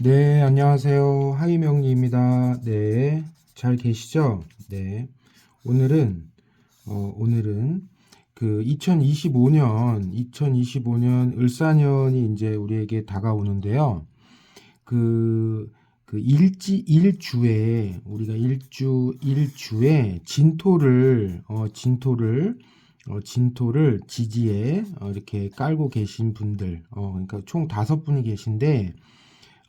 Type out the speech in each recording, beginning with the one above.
네, 안녕하세요. 하이명리입니다. 네, 잘 계시죠? 네. 오늘은, 어, 오늘은 그 2025년, 2025년 을사년이 이제 우리에게 다가오는데요. 그, 그 일지, 일주에, 우리가 일주, 일주에 진토를, 어, 진토를, 어, 진토를 지지에 어, 이렇게 깔고 계신 분들, 어, 그러니까 총 다섯 분이 계신데,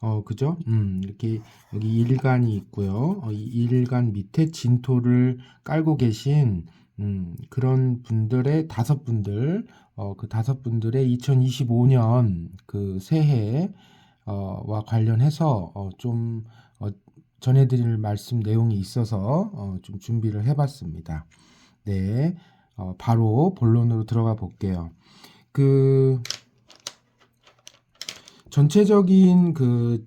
어, 그죠? 음, 이렇게 여기 일간이 있고요. 어, 이 일간 밑에 진토를 깔고 계신 음, 그런 분들의 다섯 분들, 어, 그 다섯 분들의 2025년 그 새해 어, 와 관련해서 어, 좀 어, 전해드릴 말씀 내용이 있어서 어, 좀 준비를 해봤습니다. 네, 어, 바로 본론으로 들어가 볼게요. 그 전체적인 그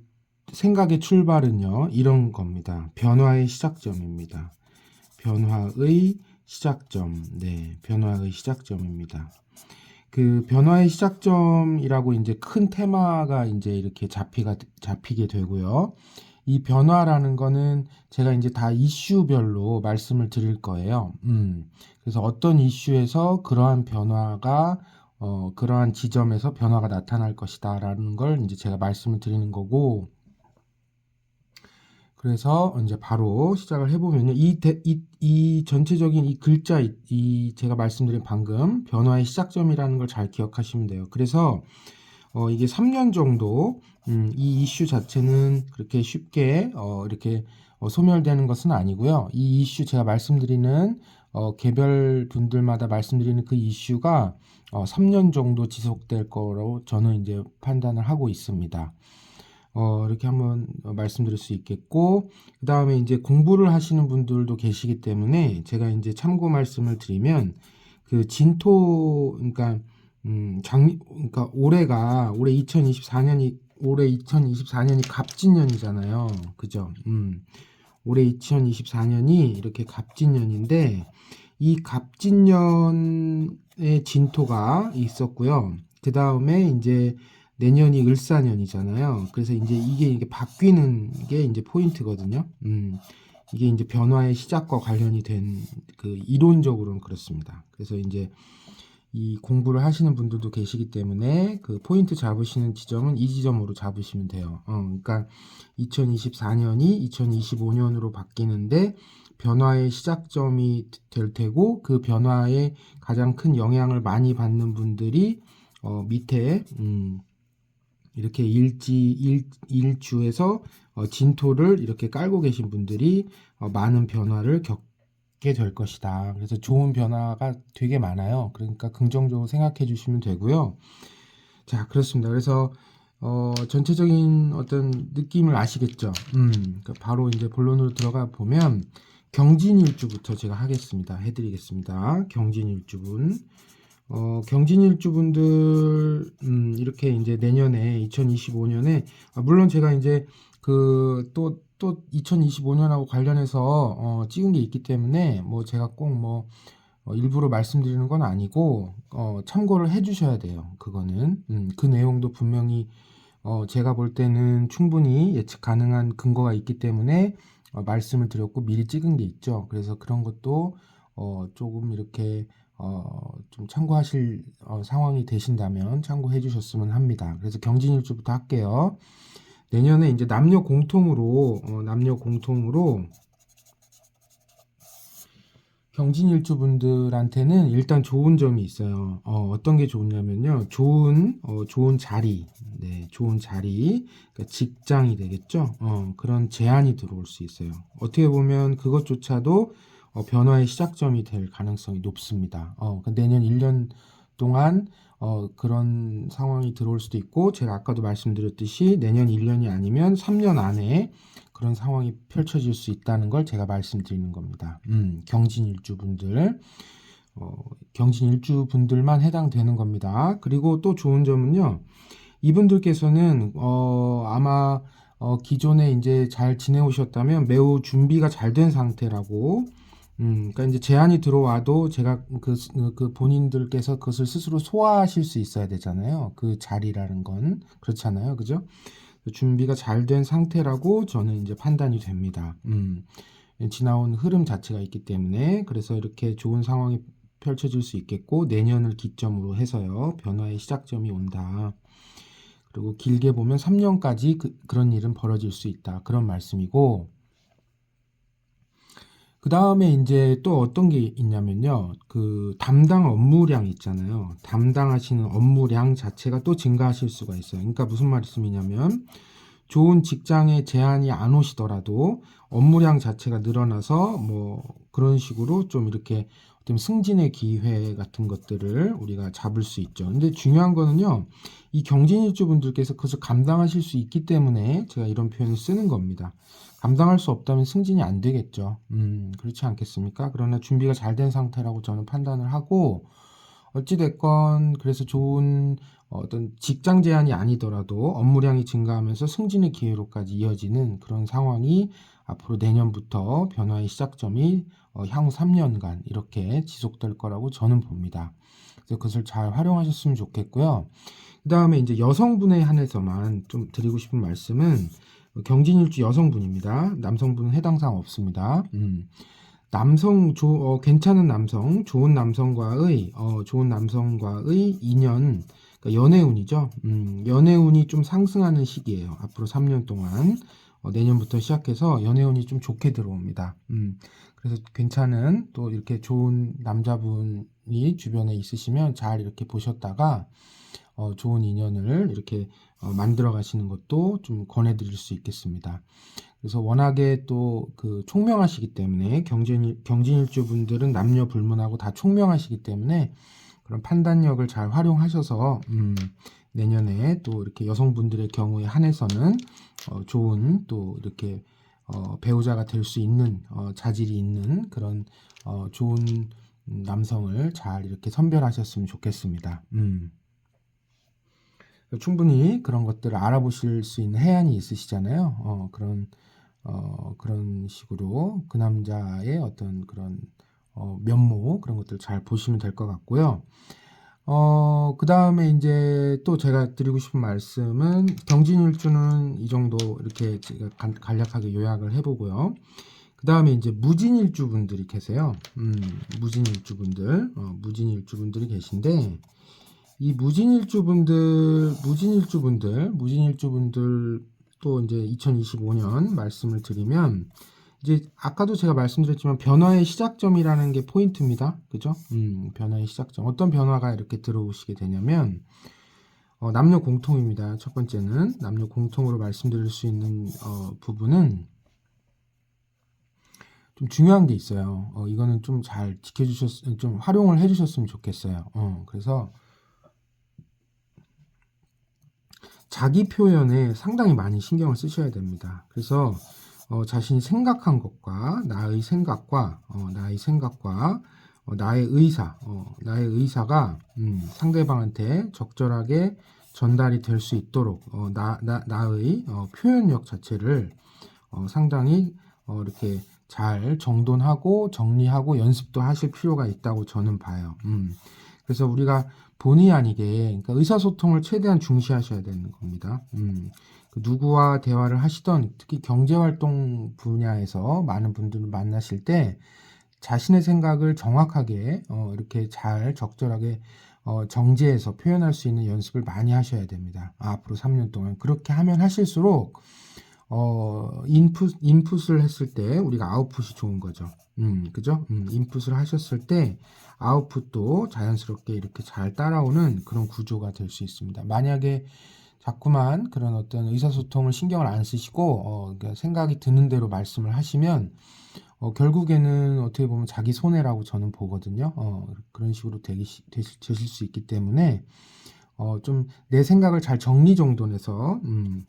생각의 출발은요, 이런 겁니다. 변화의 시작점입니다. 변화의 시작점. 네, 변화의 시작점입니다. 그 변화의 시작점이라고 이제 큰 테마가 이제 이렇게 잡히가, 잡히게 되고요. 이 변화라는 거는 제가 이제 다 이슈별로 말씀을 드릴 거예요. 음, 그래서 어떤 이슈에서 그러한 변화가 어, 그러한 지점에서 변화가 나타날 것이다라는 걸 이제 제가 말씀을 드리는 거고, 그래서 이제 바로 시작을 해보면요. 이, 대, 이, 이 전체적인 이 글자, 이, 이 제가 말씀드린 방금 변화의 시작점이라는 걸 잘 기억하시면 돼요. 그래서 어, 이게 3년 정도 음, 이 이슈 자체는 그렇게 쉽게 어, 이렇게 어, 소멸되는 것은 아니고요. 이 이슈 제가 말씀드리는 어, 개별 분들마다 말씀드리는 그 이슈가 어, 3년 정도 지속될 거로 저는 이제 판단을 하고 있습니다. 어, 이렇게 한번 말씀드릴 수 있겠고, 그 다음에 이제 공부를 하시는 분들도 계시기 때문에 제가 이제 참고 말씀을 드리면, 그 진토, 그러니까, 음, 장, 그러니까 올해가, 올해 2024년이, 올해 2024년이 갑진년이잖아요. 그죠? 음, 올해 2024년이 이렇게 갑진년인데, 이 갑진년의 진토가 있었고요. 그 다음에 이제 내년이 을사년이잖아요. 그래서 이제 이게 이게 바뀌는 게 이제 포인트거든요. 음, 이게 이제 변화의 시작과 관련이 된 그 이론적으로는 그렇습니다. 그래서 이제 이 공부를 하시는 분들도 계시기 때문에 그 포인트 잡으시는 지점은 이 지점으로 잡으시면 돼요. 어, 그러니까 2024년이 2025년으로 바뀌는데 변화의 시작점이 될 테고 그 변화에 가장 큰 영향을 많이 받는 분들이 어, 밑에 음, 이렇게 일지 일, 일주에서 어, 진토를 이렇게 깔고 계신 분들이 어, 많은 변화를 겪게 될 것이다. 그래서 좋은 변화가 되게 많아요. 그러니까 긍정적으로 생각해 주시면 되고요. 자, 그렇습니다. 그래서 어, 전체적인 어떤 느낌을 아시겠죠? 음, 그러니까 바로 이제 본론으로 들어가 보면 경진일주부터 제가 하겠습니다. 해드리겠습니다. 경진일주분. 어, 경진일주분들, 음, 이렇게 이제 내년에 2025년에, 아, 물론 제가 이제 그 또, 또 2025년하고 관련해서 어, 찍은 게 있기 때문에 뭐 제가 꼭뭐 어, 일부러 말씀드리는 건 아니고 어, 참고를 해 주셔야 돼요. 그거는. 음, 그 내용도 분명히 어, 제가 볼 때는 충분히 예측 가능한 근거가 있기 때문에 어, 말씀을 드렸고 미리 찍은 게 있죠. 그래서 그런 것도 어, 조금 이렇게 어, 좀 참고하실 어, 상황이 되신다면 참고해 주셨으면 합니다. 그래서 경진일주부터 할게요. 내년에 이제 남녀 공통으로 어, 남녀 공통으로 경진일주 분들한테는 일단 좋은 점이 있어요. 어, 떤게 좋냐면요. 좋은, 어, 좋은 자리, 네, 좋은 자리, 그러니까 직장이 되겠죠. 어, 그런 제안이 들어올 수 있어요. 어떻게 보면 그것조차도 어, 변화의 시작점이 될 가능성이 높습니다. 어, 그러니까 내년 1년 동안 어, 그런 상황이 들어올 수도 있고, 제가 아까도 말씀드렸듯이 내년 1년이 아니면 3년 안에 그런 상황이 펼쳐질 수 있다는 걸 제가 말씀드리는 겁니다. 음, 경진 일주분들, 어, 경진 일주분들만 해당되는 겁니다. 그리고 또 좋은 점은요, 이분들께서는 어, 아마 어, 기존에 이제 잘 지내오셨다면 매우 준비가 잘 된 상태라고 음, 그러니까 이제 제안이 들어와도 제가 그, 그 본인들께서 그것을 스스로 소화하실 수 있어야 되잖아요. 그 자리라는 건. 그렇잖아요. 그죠? 준비가 잘 된 상태라고 저는 이제 판단이 됩니다. 음, 지나온 흐름 자체가 있기 때문에 그래서 이렇게 좋은 상황이 펼쳐질 수 있겠고 내년을 기점으로 해서요 변화의 시작점이 온다. 그리고 길게 보면 3년까지 그, 그런 일은 벌어질 수 있다. 그런 말씀이고 그 다음에 이제 또 어떤 게 있냐면요. 그 담당 업무량 있잖아요. 담당하시는 업무량 자체가 또 증가하실 수가 있어요. 그러니까 무슨 말씀이냐면 좋은 직장에 제한이 안 오시더라도 업무량 자체가 늘어나서 뭐 그런 식으로 좀 이렇게 어떤 승진의 기회 같은 것들을 우리가 잡을 수 있죠. 근데 중요한 거는요. 이 경진일주 분들께서 그것을 감당하실 수 있기 때문에 제가 이런 표현을 쓰는 겁니다. 감당할 수 없다면 승진이 안 되겠죠. 음, 그렇지 않겠습니까? 그러나 준비가 잘 된 상태라고 저는 판단을 하고, 어찌됐건, 그래서 좋은 어떤 직장 제한이 아니더라도 업무량이 증가하면서 승진의 기회로까지 이어지는 그런 상황이 앞으로 내년부터 변화의 시작점이 어, 향후 3년간 이렇게 지속될 거라고 저는 봅니다. 그래서 그것을 잘 활용하셨으면 좋겠고요. 그 다음에 이제 여성분에 한해서만 좀 드리고 싶은 말씀은 경진일주 여성분입니다. 남성분은 해당 사항 없습니다. 음. 남성 조, 어, 괜찮은 남성, 좋은 남성과의 어, 좋은 남성과의 인연, 그러니까 연애운이죠. 음, 연애운이 좀 상승하는 시기예요. 앞으로 3년 동안 어, 내년부터 시작해서 연애운이 좀 좋게 들어옵니다. 음, 그래서 괜찮은 또 이렇게 좋은 남자분이 주변에 있으시면 잘 이렇게 보셨다가 어, 좋은 인연을 이렇게 어, 만들어 가시는 것도 좀 권해드릴 수 있겠습니다. 그래서 워낙에 또 그 총명하시기 때문에 경진, 경진일주 분들은 남녀 불문하고 다 총명하시기 때문에 그런 판단력을 잘 활용하셔서 음, 내년에 또 이렇게 여성분들의 경우에 한해서는 어, 좋은 또 이렇게 어, 배우자가 될 수 있는 어, 자질이 있는 그런 어, 좋은 남성을 잘 이렇게 선별하셨으면 좋겠습니다. 음. 충분히 그런 것들을 알아보실 수 있는 해안이 있으시잖아요. 어, 그런 어, 그런 식으로 그 남자의 어떤 그런 어, 면모 그런 것들 잘 보시면 될 것 같고요. 어, 그 다음에 이제 또 제가 드리고 싶은 말씀은 경진일주는 이 정도 이렇게 제가 간, 간략하게 요약을 해보고요. 그 다음에 이제 무진일주 분들이 계세요. 음, 무진일주 분들, 어, 무진일주 분들이 계신데, 이 무진일주 분들, 무진일주 분들, 무진일주 분들 또 이제 2025년 말씀을 드리면, 이제 아까도 제가 말씀드렸지만 변화의 시작점이라는 게 포인트입니다. 그죠? 음, 변화의 시작점. 어떤 변화가 이렇게 들어오시게 되냐면 어, 남녀 공통입니다. 첫 번째는 남녀 공통으로 말씀드릴 수 있는 어, 부분은 좀 중요한 게 있어요. 어, 이거는 좀 잘 지켜주셨, 좀 활용을 해주셨으면 좋겠어요. 어, 그래서 자기 표현에 상당히 많이 신경을 쓰셔야 됩니다. 그래서 어, 자신이 생각한 것과 나의 생각과 어, 나의 생각과 어, 나의 의사, 어, 나의 의사가 음, 상대방한테 적절하게 전달이 될 수 있도록 어, 나, 나, 나의 어, 표현력 자체를 어, 상당히 어, 이렇게 잘 정돈하고 정리하고 연습도 하실 필요가 있다고 저는 봐요. 음. 그래서 우리가 본의 아니게 그러니까 의사소통을 최대한 중시하셔야 되는 겁니다. 음. 그 누구와 대화를 하시던 특히 경제활동 분야에서 많은 분들을 만나실 때 자신의 생각을 정확하게 어, 이렇게 잘 적절하게 어, 정제해서 표현할 수 있는 연습을 많이 하셔야 됩니다. 아, 앞으로 3년 동안 그렇게 하면 하실수록 어, 인풋 인풋을 했을 때 우리가 아웃풋이 좋은 거죠. 음, 그죠? 음, 인풋을 하셨을 때 아웃풋도 자연스럽게 이렇게 잘 따라오는 그런 구조가 될 수 있습니다. 만약에 자꾸만 그런 어떤 의사소통을 신경을 안 쓰시고 어, 그러니까 생각이 드는 대로 말씀을 하시면 어, 결국에는 어떻게 보면 자기 손해라고 저는 보거든요. 어, 그런 식으로 되기, 되실, 되실 수 있기 때문에 어, 좀 내 생각을 잘 정리정돈해서 음,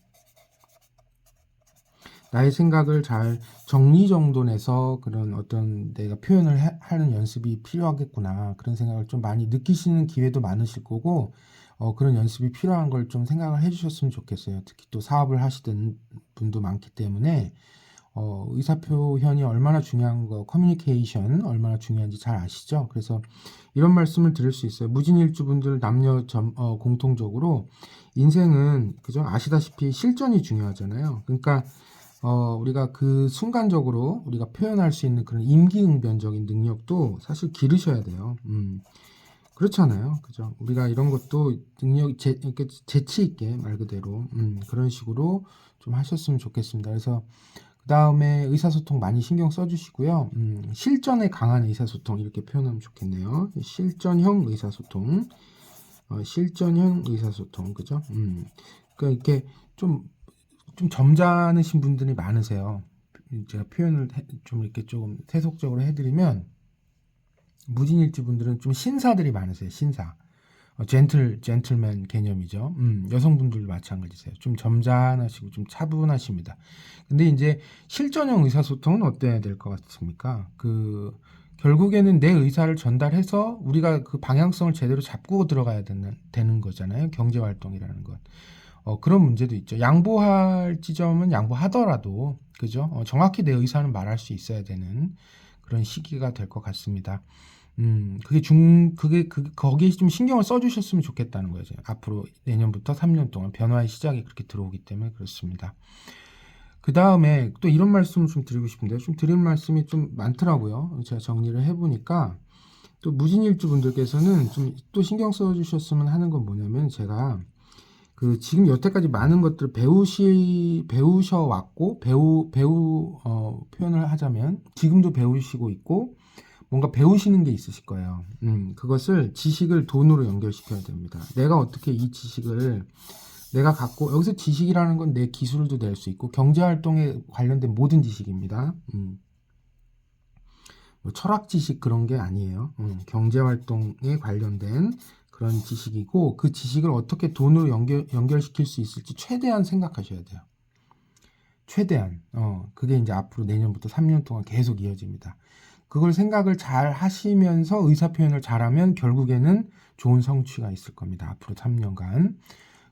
나의 생각을 잘 정리정돈해서 그런 어떤 내가 표현을 해, 하는 연습이 필요하겠구나 그런 생각을 좀 많이 느끼시는 기회도 많으실 거고 어, 그런 연습이 필요한 걸 좀 생각을 해주셨으면 좋겠어요. 특히 또 사업을 하시던 분도 많기 때문에 어, 의사표현이 얼마나 중요한 거, 커뮤니케이션 얼마나 중요한지 잘 아시죠? 그래서 이런 말씀을 드릴 수 있어요. 무진일주 분들 남녀 점, 어, 공통적으로 인생은 그죠? 아시다시피 실전이 중요하잖아요. 그러니까 어, 우리가 그 순간적으로 우리가 표현할 수 있는 그런 임기응변적인 능력도 사실 기르셔야 돼요. 음. 그렇잖아요. 그죠? 우리가 이런 것도 능력, 재, 재치 있게 말 그대로, 음, 그런 식으로 좀 하셨으면 좋겠습니다. 그래서 그 다음에 의사소통 많이 신경 써주시고요. 음, 실전에 강한 의사소통 이렇게 표현하면 좋겠네요. 실전형 의사소통, 어, 실전형 의사소통, 그죠? 음, 그러니까 이렇게 좀, 좀 점잖으신 분들이 많으세요. 제가 표현을 해- 좀 이렇게 좀 세속적으로 해드리면, 무진일주 분들은 좀 신사들이 많으세요. 신사. 어, 젠틀 젠틀맨 개념이죠. 음, 여성분들도 마찬가지세요. 좀 점잖으시고 좀 차분하십니다. 근데 이제 실전형 의사소통은 어때야 될 것 같습니까? 그 결국에는 내 의사를 전달해서 우리가 그 방향성을 제대로 잡고 들어가야 되는, 되는 거잖아요. 경제 활동이라는 것. 어, 그런 문제도 있죠. 양보할 지점은 양보하더라도, 그죠? 어, 정확히 내 의사는 말할 수 있어야 되는 그런 시기가 될 것 같습니다. 음, 그게 중, 그게, 그, 거기에 좀 신경을 써주셨으면 좋겠다는 거죠. 앞으로 내년부터 3년 동안 변화의 시작이 그렇게 들어오기 때문에 그렇습니다. 그 다음에 또 이런 말씀을 좀 드리고 싶은데요. 좀 드릴 말씀이 좀 많더라고요. 제가 정리를 해보니까 또 무진일주 분들께서는 좀 또 신경 써주셨으면 하는 건 뭐냐면 제가 그 지금 여태까지 많은 것들을 배우시 배우셔 왔고 배우 배우 어, 표현을 하자면 지금도 배우시고 있고 뭔가 배우시는 게 있으실 거예요. 음, 그것을 지식을 돈으로 연결시켜야 됩니다. 내가 어떻게 이 지식을 내가 갖고 여기서 지식이라는 건 내 기술도 될 수 있고 경제 활동에 관련된 모든 지식입니다. 음. 뭐 철학 지식 그런 게 아니에요. 음, 경제 활동에 관련된 그런 지식이고 그 지식을 어떻게 돈으로 연결 연결시킬 수 있을지 최대한 생각하셔야 돼요. 최대한 어 그게 이제 앞으로 내년부터 3년 동안 계속 이어집니다. 그걸 생각을 잘 하시면서 의사 표현을 잘하면 결국에는 좋은 성취가 있을 겁니다. 앞으로 3년간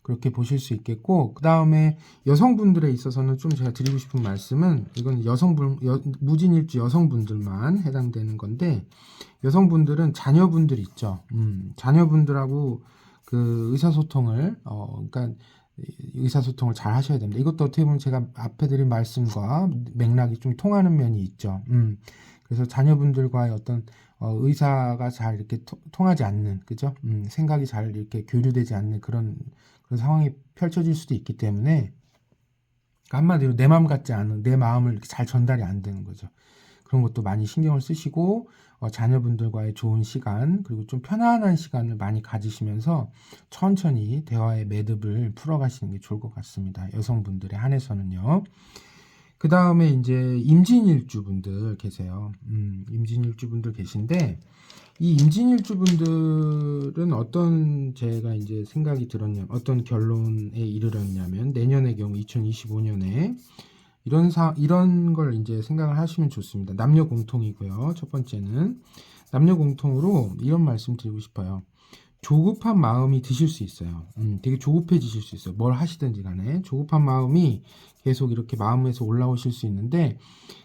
그렇게 보실 수 있겠고 그 다음에 여성분들에 있어서는 좀 제가 드리고 싶은 말씀은 이건 여성분 여, 무진일주 여성분들만 해당되는 건데 여성분들은 자녀분들 있죠. 음, 자녀분들하고 그 의사소통을 어 그러니까 의사소통을 잘 하셔야 됩니다. 이것도 어떻게 보면 제가 앞에 드린 말씀과 맥락이 좀 통하는 면이 있죠. 음, 그래서 자녀분들과의 어떤 어, 의사가 잘 이렇게 토- 통하지 않는, 그죠? 음, 생각이 잘 이렇게 교류되지 않는 그런, 그런 상황이 펼쳐질 수도 있기 때문에, 그러니까 한마디로 내 마음 같지 않은, 내 마음을 잘 전달이 안 되는 거죠. 그런 것도 많이 신경을 쓰시고, 어, 자녀분들과의 좋은 시간, 그리고 좀 편안한 시간을 많이 가지시면서 천천히 대화의 매듭을 풀어가시는 게 좋을 것 같습니다. 여성분들에 한해서는요. 그 다음에 이제 임진일주 분들 계세요. 음, 임진일주 분들 계신데, 이 임진일주 분들은 어떤 제가 이제 생각이 들었냐면, 어떤 결론에 이르렀냐면, 내년의 경우 2025년에 이런 사, 이런 걸 이제 생각을 하시면 좋습니다. 남녀 공통이고요. 첫 번째는 남녀 공통으로 이런 말씀 드리고 싶어요. 조급한 마음이 드실 수 있어요. 음, 되게 조급해지실 수 있어요. 뭘 하시든지 간에 조급한 마음이 계속 이렇게 마음에서 올라오실 수 있는데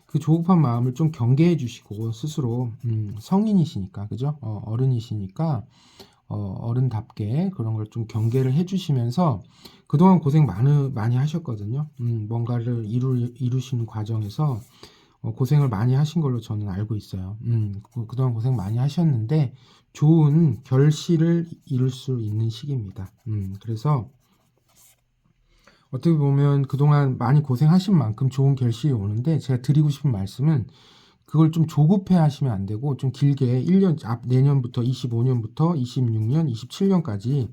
그 조급한 마음을 좀 경계해 주시고 스스로 음, 성인이시니까 그죠? 어, 어른이시니까 어, 어른답게 그런 걸 좀 경계를 해 주시면서 그동안 고생 많이 많이 하셨거든요. 음, 뭔가를 이루 이루시는 과정에서 어, 고생을 많이 하신 걸로 저는 알고 있어요. 음, 그, 그동안 고생 많이 하셨는데 좋은 결실을 이룰 수 있는 시기입니다. 음, 그래서 어떻게 보면 그동안 많이 고생하신 만큼 좋은 결실이 오는데 제가 드리고 싶은 말씀은 그걸 좀 조급해 하시면 안 되고 좀 길게 1년 앞 내년부터 25년부터 26년, 27년까지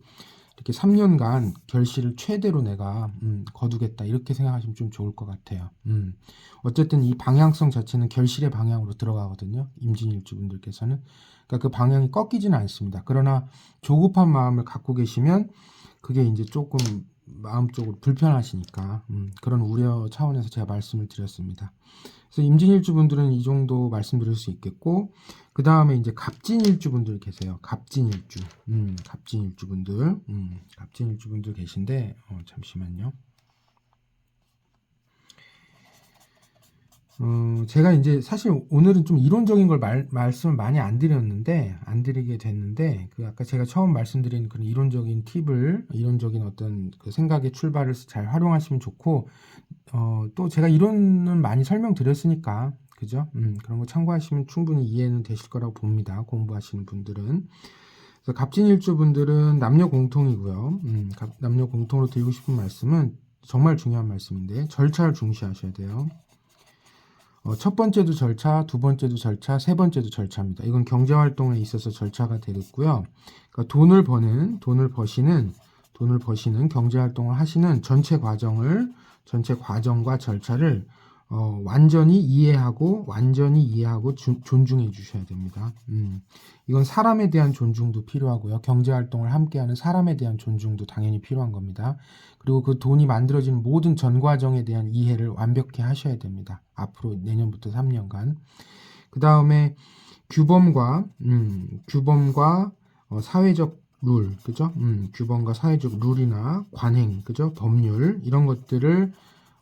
이렇게 3년간 결실을 최대로 내가 음, 거두겠다 이렇게 생각하시면 좀 좋을 것 같아요. 음. 어쨌든 이 방향성 자체는 결실의 방향으로 들어가거든요. 임진일주 분들께서는 그러니까 그 방향이 꺾이지는 않습니다. 그러나 조급한 마음을 갖고 계시면 그게 이제 조금 마음적으로 불편하시니까 음, 그런 우려 차원에서 제가 말씀을 드렸습니다. 그래서 임진일주 분들은 이 정도 말씀드릴 수 있겠고 그 다음에 이제 갑진일주 분들 계세요. 갑진일주, 음, 갑진일주 분들, 음, 갑진일주 분들 계신데 어, 잠시만요. 어, 제가 이제 사실 오늘은 좀 이론적인 걸 말, 말씀을 많이 안 드렸는데, 안 드리게 됐는데, 그 아까 제가 처음 말씀드린 그런 이론적인 팁을, 이론적인 어떤 그 생각의 출발을 잘 활용하시면 좋고, 어, 또 제가 이론은 많이 설명드렸으니까, 그죠? 음, 그런 거 참고하시면 충분히 이해는 되실 거라고 봅니다. 공부하시는 분들은. 그래서 갑진일주 분들은 남녀 공통이고요. 음, 갑- 남녀 공통으로 드리고 싶은 말씀은 정말 중요한 말씀인데, 절차를 중시하셔야 돼요. 어, 첫 번째도 절차, 두 번째도 절차, 세 번째도 절차입니다. 이건 경제 활동에 있어서 절차가 되겠고요. 그러니까 돈을 버는, 돈을 버시는, 돈을 버시는 경제 활동을 하시는 전체 과정을, 전체 과정과 절차를 어, 완전히 이해하고, 완전히 이해하고 주- 존중해 주셔야 됩니다. 음, 이건 사람에 대한 존중도 필요하고요. 경제 활동을 함께하는 사람에 대한 존중도 당연히 필요한 겁니다. 그리고 그 돈이 만들어지는 모든 전 과정에 대한 이해를 완벽히 하셔야 됩니다. 앞으로 내년부터 3년간. 그 다음에 규범과, 음, 규범과 어, 사회적 룰, 그죠? 음, 규범과 사회적 룰이나 관행, 그죠? 법률, 이런 것들을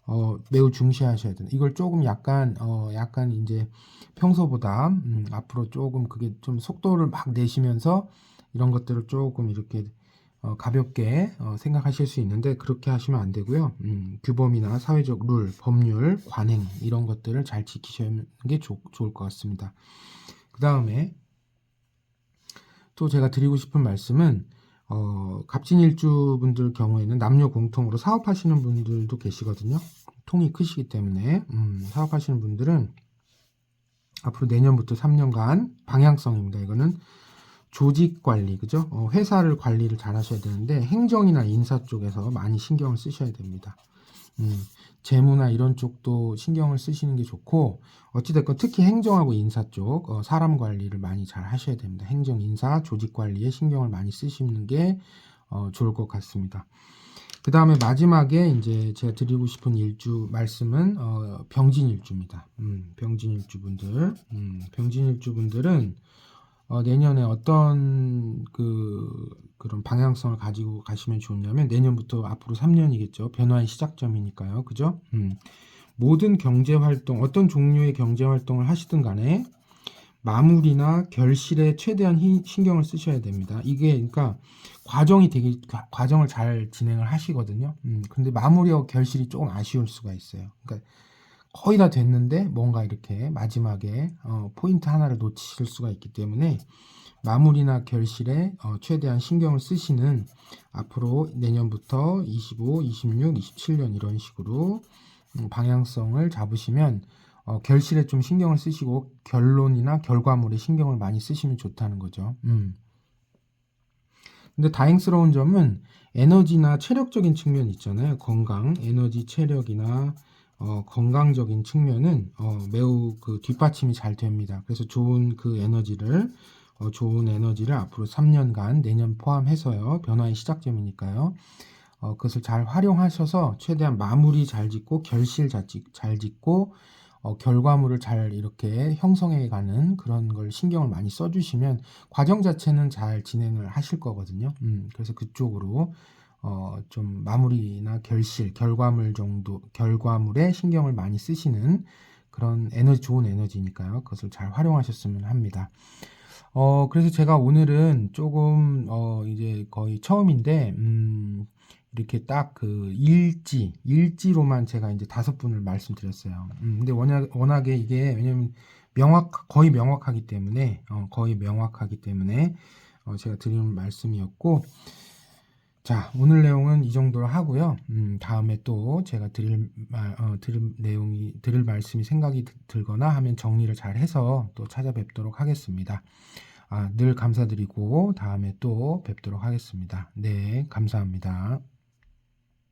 어, 매우 중시하셔야 된다. 이걸 조금 약간, 어, 약간 이제 평소보다, 음, 앞으로 조금 그게 좀 속도를 막 내시면서 이런 것들을 조금 이렇게 어, 가볍게 어, 생각하실 수 있는데 그렇게 하시면 안 되고요. 음, 규범이나 사회적 룰, 법률, 관행 이런 것들을 잘 지키시는 게 좋, 좋을 것 같습니다. 그 다음에 또 제가 드리고 싶은 말씀은 어, 갑진일주 분들 경우에는 남녀 공통으로 사업하시는 분들도 계시거든요. 통이 크시기 때문에 음, 사업하시는 분들은 앞으로 내년부터 3년간 방향성입니다. 이거는 조직 관리, 그죠? 어, 회사를 관리를 잘 하셔야 되는데, 행정이나 인사 쪽에서 많이 신경을 쓰셔야 됩니다. 음, 재무나 이런 쪽도 신경을 쓰시는 게 좋고, 어찌됐건 특히 행정하고 인사 쪽, 어, 사람 관리를 많이 잘 하셔야 됩니다. 행정, 인사, 조직 관리에 신경을 많이 쓰시는 게, 어, 좋을 것 같습니다. 그 다음에 마지막에 이제 제가 드리고 싶은 일주 말씀은, 어, 병진일주입니다. 음, 병진일주분들, 음, 병진일주분들은, 어, 내년에 어떤 그 그런 방향성을 가지고 가시면 좋냐면 내년부터 앞으로 3년이겠죠. 변화의 시작점이니까요. 그죠? 음. 모든 경제 활동, 어떤 종류의 경제 활동을 하시든 간에 마무리나 결실에 최대한 히- 신경을 쓰셔야 됩니다. 이게 그러니까 과정이 되게 과- 과정을 잘 진행을 하시거든요. 음. 근데 마무리하고 결실이 조금 아쉬울 수가 있어요. 그러니까 거의 다 됐는데 뭔가 이렇게 마지막에 어, 포인트 하나를 놓치실 수가 있기 때문에 마무리나 결실에 어, 최대한 신경을 쓰시는 앞으로 내년부터 25, 26, 27년 이런 식으로 음, 방향성을 잡으시면 어, 결실에 좀 신경을 쓰시고 결론이나 결과물에 신경을 많이 쓰시면 좋다는 거죠. 음. 근데 다행스러운 점은 에너지나 체력적인 측면 있잖아요. 건강, 에너지, 체력이나 어, 건강적인 측면은 어, 매우 그 뒷받침이 잘 됩니다. 그래서 좋은 그 에너지를 어, 좋은 에너지를 앞으로 3년간 내년 포함해서요. 변화의 시작점이니까요. 어, 그것을 잘 활용하셔서 최대한 마무리 잘 짓고 결실 잘, 짓고 어, 결과물을 잘 이렇게 형성해 가는 그런 걸 신경을 많이 써주시면 과정 자체는 잘 진행을 하실 거거든요. 음, 그래서 그쪽으로 어, 좀 마무리나 결실, 결과물 정도, 결과물에 신경을 많이 쓰시는 그런 에너지, 좋은 에너지니까요. 그것을 잘 활용하셨으면 합니다. 어, 그래서 제가 오늘은 조금, 어, 이제 거의 처음인데, 음, 이렇게 딱 그 일지, 일지로만 제가 이제 다섯 분을 말씀드렸어요. 음, 근데 워낙, 워낙에 이게, 왜냐면 명확, 거의 명확하기 때문에, 어, 거의 명확하기 때문에, 어, 제가 드리는 말씀이었고, 자, 오늘 내용은 이 정도로 하고요. 음, 다음에 또 제가 드릴 말, 어, 드릴 내용이, 드릴 말씀이 생각이 드- 들거나 하면 정리를 잘 해서 또 찾아뵙도록 하겠습니다. 아, 늘 감사드리고 다음에 또 뵙도록 하겠습니다. 네, 감사합니다.